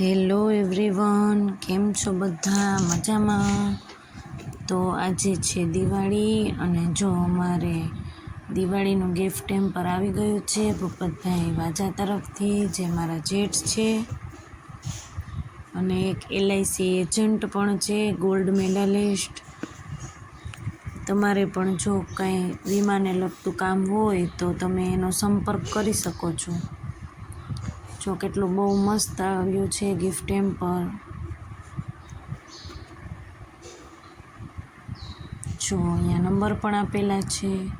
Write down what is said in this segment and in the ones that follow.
Hello everyone કેમ છો બધા? મજામાં? તો આજે છે દિવાળી અને જો અમારે દિવાળીનું ગિફ્ટ ટેમ્પર આવી ગયું છે, ભૂપતભાઈ વાજા તરફથી, જે મારા જેઠ છે. અને એક એલઆઈસી એજન્ટ પણ છે ગોલ્ડ મેડાલિસ્ટ તમારે પણ જો કાંઈ વીમાને લગતું કામ હોય તો તમે એનો સંપર્ક કરી શકો છો. જો કેટલું બહુ મસ્ત આવ્યું છે ગિફ્ટ ટેમ્પર જો અહીંયા નંબર પણ આપેલા છે.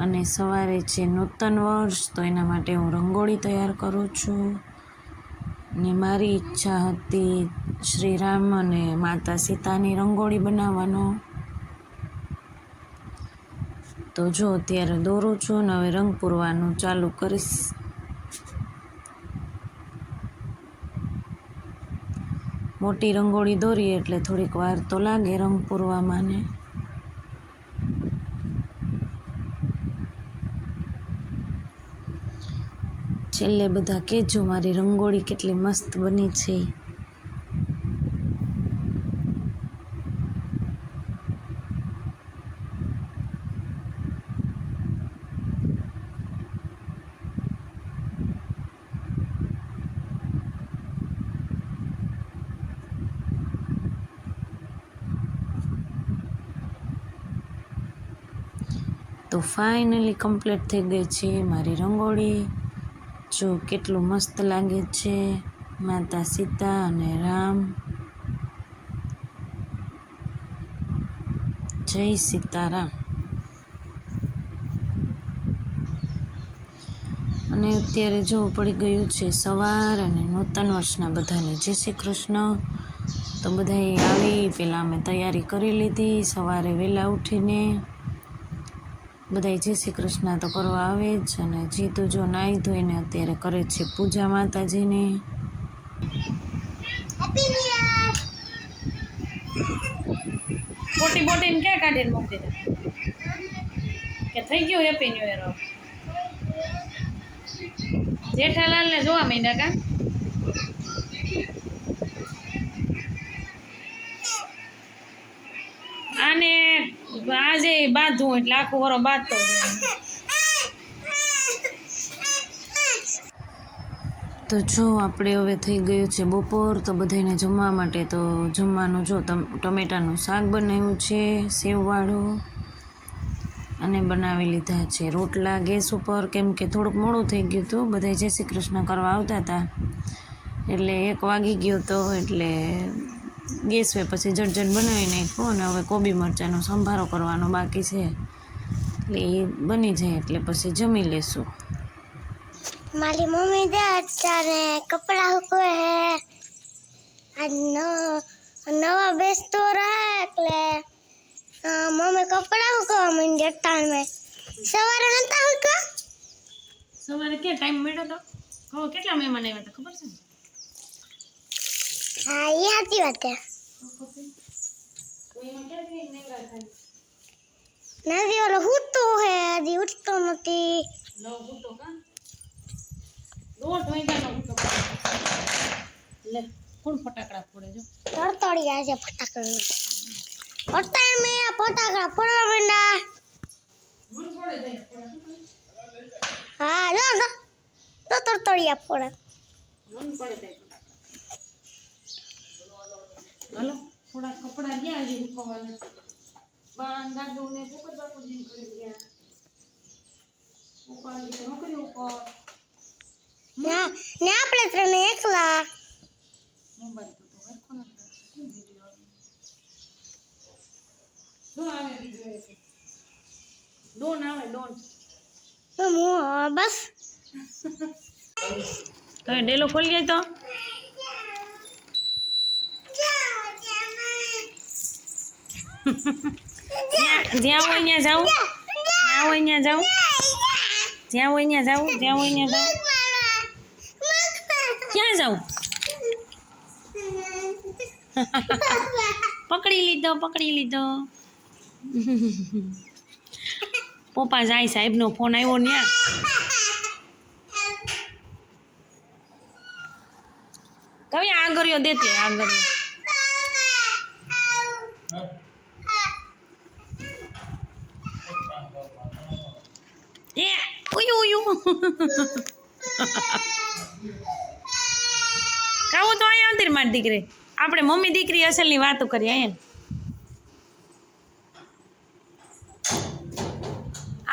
અને સવારે છે નૂતન વર્ષ, તો એના માટે હું રંગોળી તૈયાર કરું છું. ને મારી ઈચ્છા હતી શ્રી રામ અને માતા સીતાની રંગોળી બનાવવાનો. તો જો અત્યારે દોરું છું ને હવે રંગ પૂરવાનું ચાલુ કરીશ. મોટી રંગોળી દોરીએ એટલે થોડીક વાર તો લાગે રંગ પૂરવામાં ને છેલ્લે બધા કહેજો, મારી રંગોળી કેટલી મસ્ત બની છે. ફાઇનલી કમ્પ્લીટ થઈ ગઈ છે મારી રંગોળી. જો કેટલું મસ્ત લાગે છે, માતા સીતા અને રામ. જય સીતારામ. અને અત્યારે જો પડી ગયું છે સવાર અને નૂતન વર્ષના બધાને જય શ્રી કૃષ્ણ. તો બધાએ આવી પહેલાં અમે તૈયારી કરી લીધી, સવારે વહેલા ઉઠીને. બધા જય શ્રી કૃષ્ણ તો કરવા આવે જ અને જીતું જો નાહી ધોઈને અત્યારે કરે છે પૂજા માતાજીની. મોટી બોટીને ક્યાં કાઢીને મૂકી દીધા કે થઈ ગયું હેપી ન્યુ યર જેઠાલાલને જોવા માંડ્યા કા? આજે બાંધવું એટલે આખું વરો બાંધતો તો જો આપણે હવે થઈ ગયું છે બપોર, તો બધાને જમવા માટે તો જમવાનું જો ટમેટાનું શાક બનાવ્યું છે, સેવવાળું. અને બનાવી લીધા છે રોટલા ગેસ ઉપર, કેમ કે થોડુંક મોડું થઈ ગયું હતું બધા જય શ્રી કૃષ્ણ કરવા આવતા હતા. એટલે એક વાગી ગયો તો એટલે ગેસ વે પછી જટજટ બનાવી નાખ્યો અને હવે કોબી મરચાંનો સંભારો કરવાનો બાકી છે. એટલે એ બની જાય એટલે પછી જમી લેશું. મારી મમ્મી દે અત્યારે કપડાં હુકવે હે. આજ ન- નવા બેસતો રહે એટલે મમ્મી કપડાં હુકવા માંડી અટાણે. સવારે નતા હુકવા સવારે ક્યાં ટાઈમ મળ્યો તો? કેટલા મહેમાન આવ્યા હતા ખબર છે હા એ સાચી વાત છે. નથી ઓલો હુતો હે, હજી ઉઠતો નથી. લે કોણ ફટાકડા. ફોડે જો છે ફોડવા માંડ્યા. ફોડે હા, લો લો. તડતડિયા ફોડે. જાય હાલો થોડા કપડા ગયા હજી મૂકવાના બાન દાદુ ને પોપટ બાપુજી કરી ગયા. ઉપર નીચે નોકરી ઉપર. ના ને આપણે ત્રણે એકલા. મોબાઈલ તો તો હરખો નથી શું આવે? ડોન આવે ડોન. બસ. ડેલો ખોલી જાય તો જ્યાં હોય ત્યાં જાઉં. જ્યાં હોય ત્યાં જાઉં. જ્યાં હોય ત્યાં જાઉં, જ્યાં હોય ત્યાં જાઉં. ક્યાં જાઉં? પકડી લીધો પકડી લીધો. પપ્પા જાય સાહેબનો ફોન આવ્યો ત્યાં કવિ આગળ્યો દેતે આગળ્યો એ ઉયું ઉયું કાવું તો અહીંયા અંતર મારી દીકરી. આપણે મમ્મી દીકરી અસલની વાતો કરીએ એમ.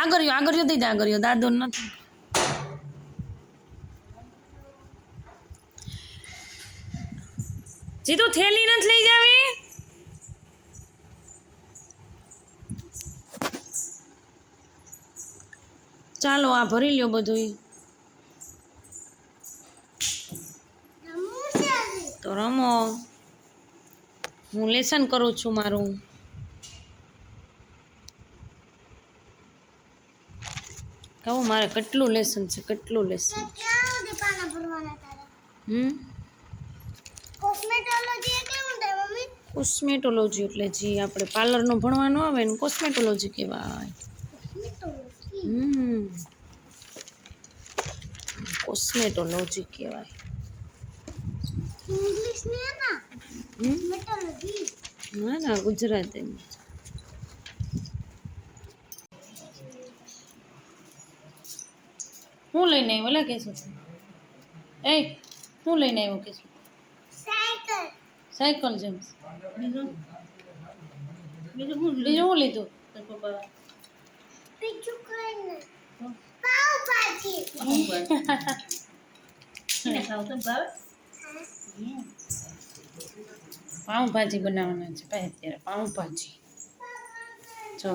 આગળ આગળ દઈ દે આગળ્યો દાદો નથી જીતું, થેલી નથી લઈ જાવી? ચાલો, આ ભરી લ્યો બધું તો રમો હું લેસન કરું છું મારું. કહું મારે કેટલું લેસન છે કેટલું લેસન ક્યાં સુધી પાના ભરવાના તારે? હમ? કોસ્મેટોલોજી એટલે શું થાય મમ્મી? કોસ્મેટોલોજી એટલે જે આપણે પાર્લરનું ભણવાનું આવે ને કોસ્મેટોલોજી કહેવાય. કોસ્મેટોલોજી હમ. કોસ્મેટોલોજી કહેવાય. ઇંગ્લિશ ને ના? હમ? મેટોલોજી ના ના ગુજરાતી હું લઈને આવ્યો લે કેશું એ હું લઈને આવ્યો કેશું સાયકલ. સાયકલ જેમ્સ બીજું બીજું બીજું હું લીધું? પપ્પા બીજું કઈ નહીં. પાવભાજી એને ખાવ તો ભાવે પાઉંભાજી બનાવવાના છે ભાઈ, અત્યારે પાઉંભાજી જો,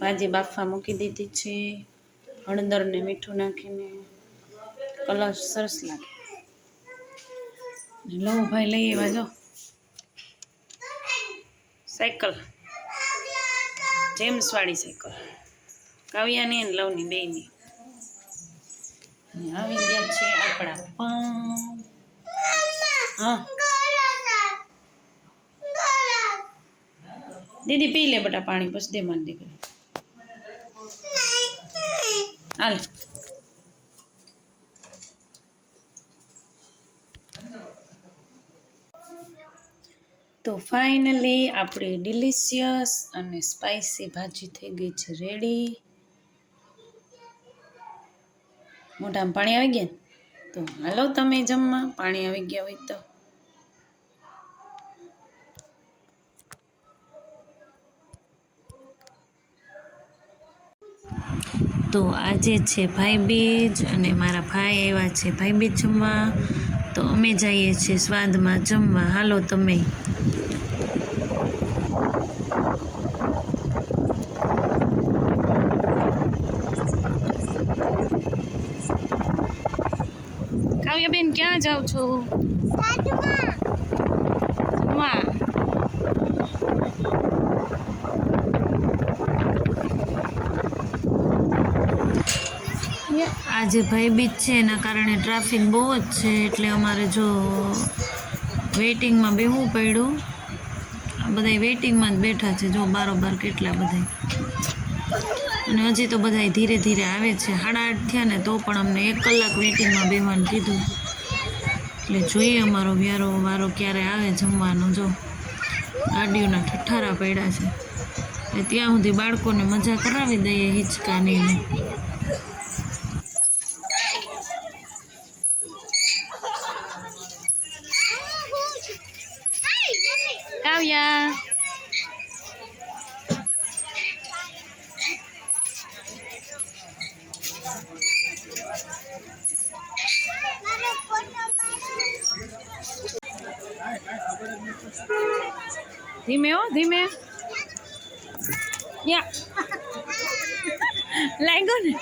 ભાજી બાફવા મૂકી દીધી છે. હળદર ને મીઠું નાખીને કલર સરસ લાગે. લો ભાઈ, લઈ આવ્યા, જો. સાયકલ. જેમ્સવાળી સાયકલ. કાવ્યાની અને લવની બેની આવી ગયા છે આપણા પાઉં. હા. દીદી પી લે બટા પાણી પછી દે મારી દીકરી. હાલ. તો ફાઇનલી આપણી ડિલિશિયસ અને સ્પાઇસી ભાજી થઈ ગઈ છે રેડી મોઢામાં પાણી આવી ગયા? તો હાલો તમે જમવા. પાણી આવી ગયા હોય તો. તો આજે છે ભાઈ બીજ અને મારા ભાઈ આવ્યા છે ભાઈ બીજ જમવા. તો અમે જઈએ છીએ સ્વાદમાં જમવા. હાલો તમે. કાવ્યાબેન, ક્યાં જાઓ છો? જમવા. આજે ભયભીત છે, એના કારણે ટ્રાફિક બહુ જ છે, એટલે અમારે જો વેઇટિંગમાં બેહવું પડ્યું. બધા વેઇટિંગમાં જ બેઠા છે, જો બારોબાર કેટલા બધા અને હજી તો બધા ધીરે ધીરે આવે છે સાડા આઠ થયા ને તો પણ અમને એક કલાક વેઇટિંગમાં બેહવાનું કીધું. એટલે જોઈએ અમારો વ્યારો વારો ક્યારે આવે જમવાનો, જો. ગાડીઓના ઠઠ્ઠારા પડ્યા છે. એટલે ત્યાં સુધી બાળકોને મજા કરાવી દઈએ હિંચકાની ને કાવ્યા ધીમે હો, ધીમે. લાગ્યો ને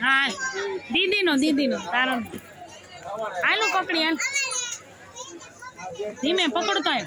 હા, દીદીનો દીદીનો, તારો. હાલો પકડી, હાલ. ધીમે, પકડતો હાલ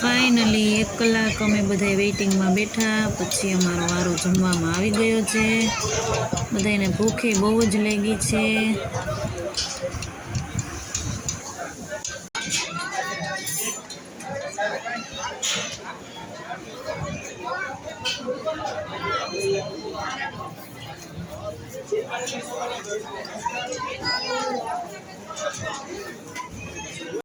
ફાઇનલી એક કલાક અમે બધા વેઇટિંગમાં બેઠા. પછી અમારો વારો જમવામાં આવી ગયો છે. બધાને ભૂખે બહુ જ લાગી છે.